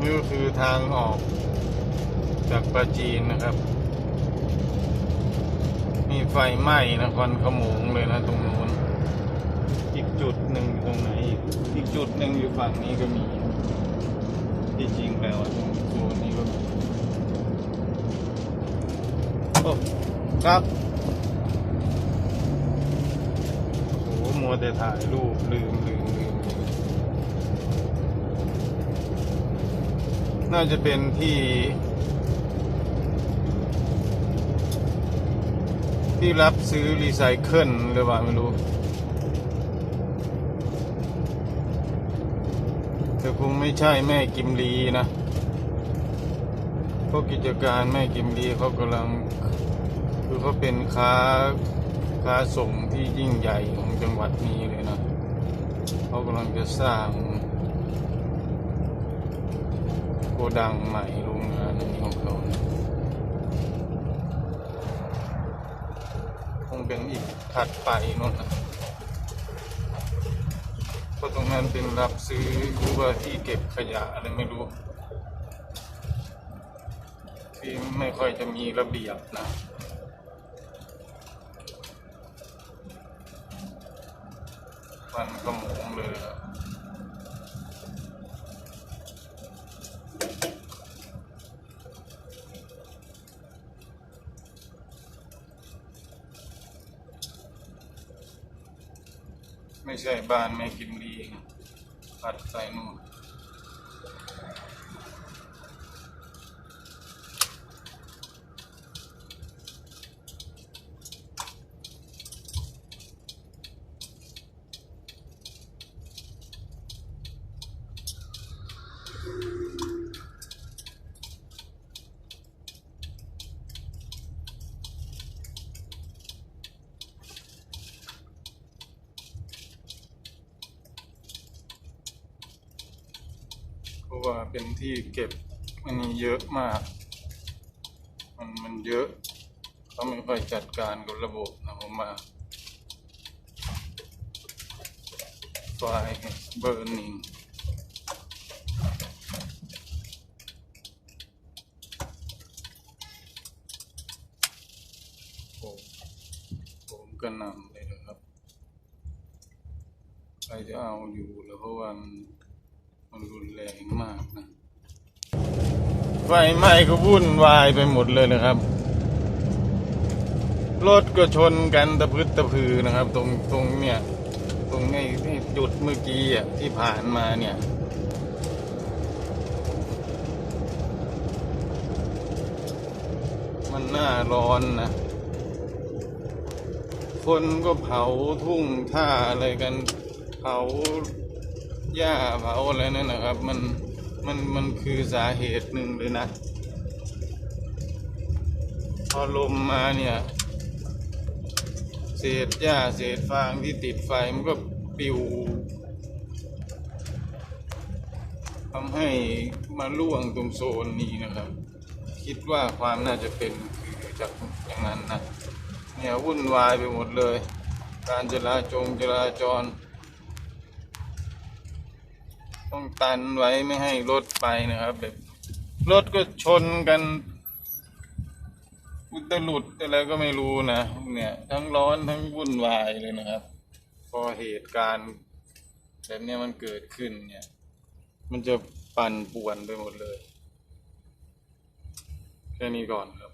นี่ก็คือทางออกจากปราจีนนะครับ มีไฟไหม้นะควันขมงเลยนะตรงนู้น อีกจุดหนึ่งอยู่ตรงไหนอีกอีกจุดหนึ่งอยู่ฝั่งนี้ก็มี ที่จริงแล้วตรงโซนนี้ก็มีโอ้ครับโอ้โหมัวแต่ถ่ายรูปลืมลืม น่าจะเป็นที่ ที่รับซื้อรีไซเคิลหรือเปล่าไม่รู้ แต่คงไม่ใช่แม่กิมลีนะเพราะกิจการแม่กิมลีเขากำลัง คือเขาเป็นค้าค้าส่งที่ยิ่งใหญ่ของจังหวัดนี้เลยนะเขากำลังจะสร้าง กดังใหม่โรงงานนี้ของเขานคงเป็นอีกถัดไปนู่นนะเพราะตรงนั้นเป็นรับซื้อหรือว่าที่เก็บขยะอะไรไม่รู้ที่ไม่ค่อยจะมีระเบียบนะมันขโมงเลยอะ ไม่ใช่บ้านแม่กิมลีปัดใส่นู่นะว่าเป็นที่เก็บอันนี้เยอะมาก มันมันเยอะ เขาไม่ค่อยจัดการกับระบบนะผมมาไฟเบอร์นิงผมผมก็นำเลยนะครับ ใครจะเอาอยู่แล้วเพราะว่า มันรุนแรงมากนะไฟไหม้ก็วุ่นวายไปหมดเลยนะครับ รถก็ชนกันตะพึดตะพือนะครับ ตรงตรงเนี่ย ตรงไอ้ที่จุดเมื่อกี้อะที่ผ่านมาเนี่ยมันหน้าร้อนนะ คนก็เผาทุ่งท่าอะไรกัน เผา หญ้าเผาอะไรนั่นนะครับ มันมันมันคือสาเหตุหนึ่งเลยนะ พอลมมาเนี่ย เศษหญ้าเศษฟางที่ติดไฟมันก็ปิวทำให้มาล่วงตรงโซนนี้นะครับ คิดว่าความน่าจะเป็นคือจากอย่างนั้นนะเนี่ยวุ่นวายไปหมดเลย การจราจงจราจร ต้องตันไว้ไม่ให้รถไปนะครับ แบบรถก็ชนกันอุตลุดอะไรก็ไม่รู้นะเนี่ย ทั้งร้อนทั้งวุ่นวายเลยนะครับ พอเหตุการณ์แบบนี้มันเกิดขึ้นเนี่ย มันจะปั่นป่วนไปหมดเลย แค่นี้ก่อนครับ